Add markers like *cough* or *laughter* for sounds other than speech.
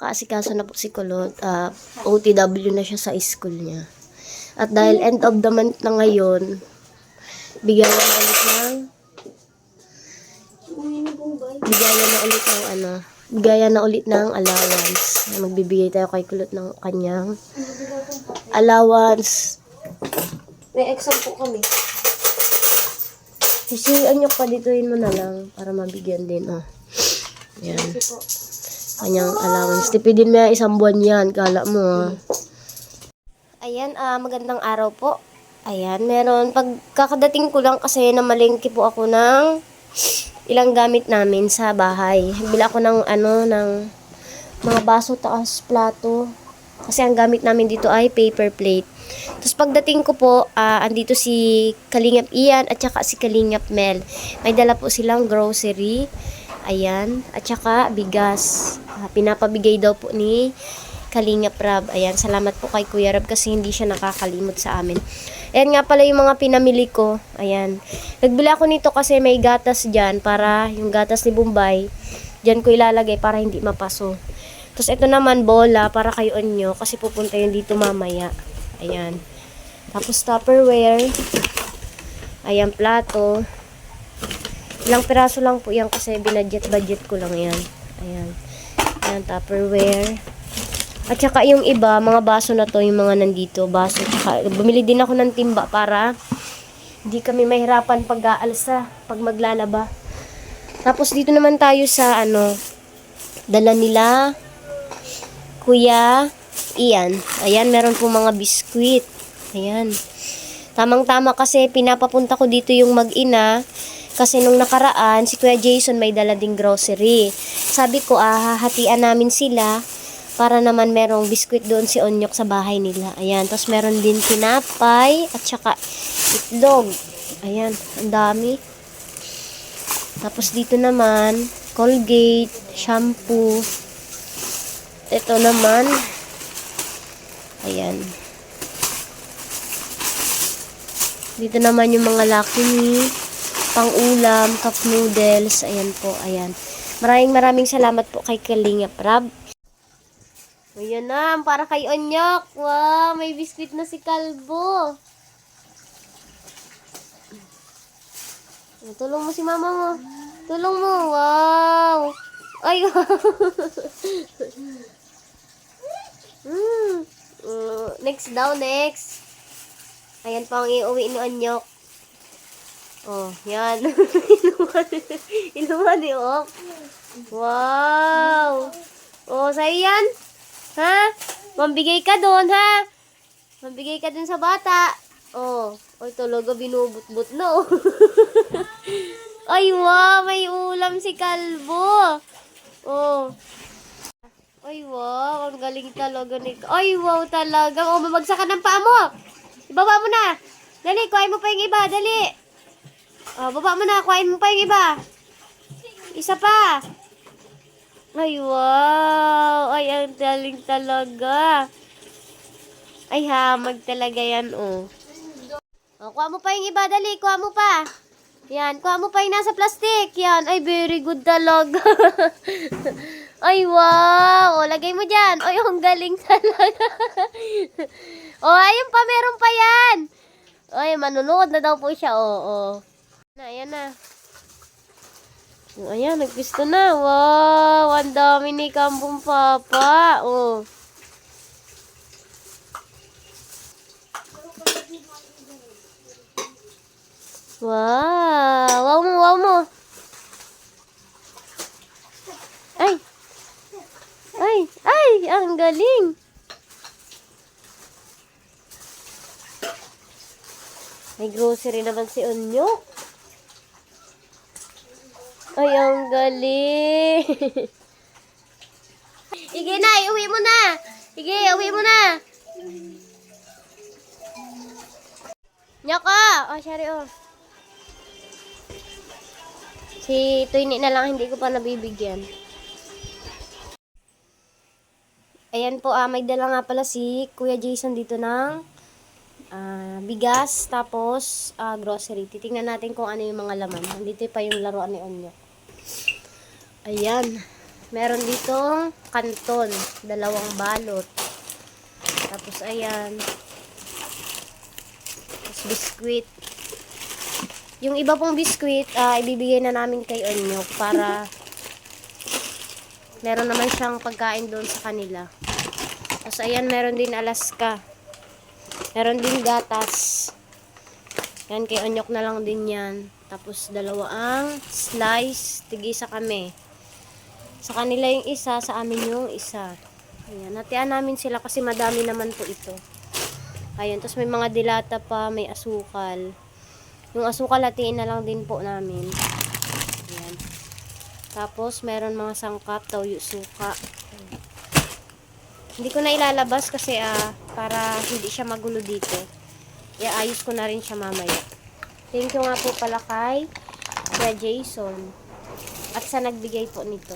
nakakaasikaso na po si Kulot. Ah, OTW na siya sa school niya. At dahil end of the month na ngayon, bigyan na ulit ng bigyan na ulit ng ano, bigyan na ulit ng allowance. Magbibigay tayo kay Kulot ng kanyang allowance. May exam po kami. Sisiyan niyo pa dituin mo na lang para mabigyan din. Oh. Yan. Kasi po. Kanyang allowance. Tipidin mo yan, isang buwan yan. Kala mo ah. Ayan, ah, magandang araw po. Ayan, meron. Pagkakadating ko lang kasi namalengke po ako ng ilang gamit namin sa bahay. Bila ako ng ano, ng mga baso taas plato. Kasi ang gamit namin dito ay paper plate. Tapos pagdating ko po, ah, andito si Kalingap Ian at saka si Kalingap Mel. May dala po silang grocery. Ayan. At saka bigas. Ah, pinapabigay daw po ni Kalingap Rab. Ayan. Salamat po kay Kuya Rab kasi hindi siya nakakalimot sa amin. Ayan nga pala yung mga pinamili ko. Ayan. Nagbila ako nito kasi may gatas dyan para yung gatas ni Bombay. Dyan ko ilalagay para hindi mapaso. Tapos ito naman bola para kay Onyo kasi pupunta yun dito mamaya. Ayan. Tapos Tupperware. Ayan, plato. Ilang piraso lang po yan kasi binadget-budget ko lang yan. Ayan. Ayan, Tupperware. At saka yung iba, mga baso na to, yung mga nandito, baso. Tsaka, bumili din ako ng timba para hindi kami mahirapan pag-aalsa, pag maglalaba. Tapos dito naman tayo sa ano, dala nila, Kuya Ian. Ayan, meron po mga biskwit. Ayan. Tamang-tama kasi pinapapunta ko dito yung mag-ina kasi nung nakaraan si Kuya Jason may dala ding grocery. Sabi ko ah, hahatian namin sila para naman merong biskwit doon si Onyok sa bahay nila. Ayan, tapos meron din tinapay at saka itlog. Ayan, ang dami. Tapos dito naman, Colgate, shampoo. Ito naman, ayan. Dito naman yung mga Lucky Me, pang-ulam, cup noodles, ayan po, ayan. Maraming maraming salamat po kay Kalinga Prab. Ayan na, para kay Onyok. Wow, may biskuit na si Kalbo. Tulong mo si mama mo. Tulong mo. Wow. Ay, *laughs* mm. Uh, next daw, next. Ayan pa ang iuwi ni Onyok. Oh, yan. *laughs* inuman, inuman ni Ok. Wow. Oh, sa'yo yan? Ha? Mambigay ka doon, ha? Mambigay ka doon sa bata. Oh, oy talaga binubut-but na, oh. *laughs* Ay, wow, may ulam si Kalbo. Oh. Ay, wow, ang galing talaga ni... Ay, wow talaga. Oh, mamagsak ka ng paa mo. Ibaba mo na. Dali, kuhain mo pa yung iba. Dali. Oh, baba mo na. Kuhain mo pa yung iba. Isa pa. Ay, wow. Ay, ang galing talaga. Ay, hamag talaga yan, oh. Oh, kuha mo pa yung iba. Dali, kuha mo pa. Yan, kuha mo pa yung nasa plastic. Yan, ay, very good talaga. *laughs* ay, wow. O, lagay mo dyan. Ay, ang galing talaga. *laughs* o, ayun pa, meron pa yan. Ay, manunood na daw po siya. O, o. Na, ayan na. O, Ayan, nagpisto na. Wow, ang dami ni Kambong Papa. O. Wow! Wow mo, wow mo! Ay! Ay! Ay! Ang galing! May grocery naman si Onyo. Ay, ang galing! *laughs* Sige na, iuwi mo na! Sige, iuwi mo na! Nyaka! Oh, sorry, oh. Si Twinnie na lang hindi ko pa nabibigyan. Ayan po, ah, may dala nga pala si Kuya Jason dito ng ah, bigas, tapos ah, grocery. Titingnan natin kung ano yung mga laman. Nandito pa yung laruan ni Onyo. Ayan. Meron ditong kanton, dalawang balot. Tapos ayan. Tapos biskwit. Yung iba pong biskwit, ah, ibibigay na namin kay Onyok para meron naman siyang pagkain doon sa kanila. Tapos ayan, meron din Alaska. Meron din gatas. Yan, kay Onyok na lang din yan. Tapos dalawa ang slice, tigisa kami. Sa kanila yung isa, sa amin yung isa. Ayan, natian namin sila kasi madami naman po ito. Ayan, tapos may mga dilata pa, may asukal. Yung asukal hatiin na lang din po namin. Ayan. Tapos meron mga sangkap, toyo, suka. Hindi ko na ilalabas kasi ah, para hindi siya magulo dito. Iayos ko na rin siya mamaya. Thank you nga po pala kay Jason. At sa nagbigay po nito.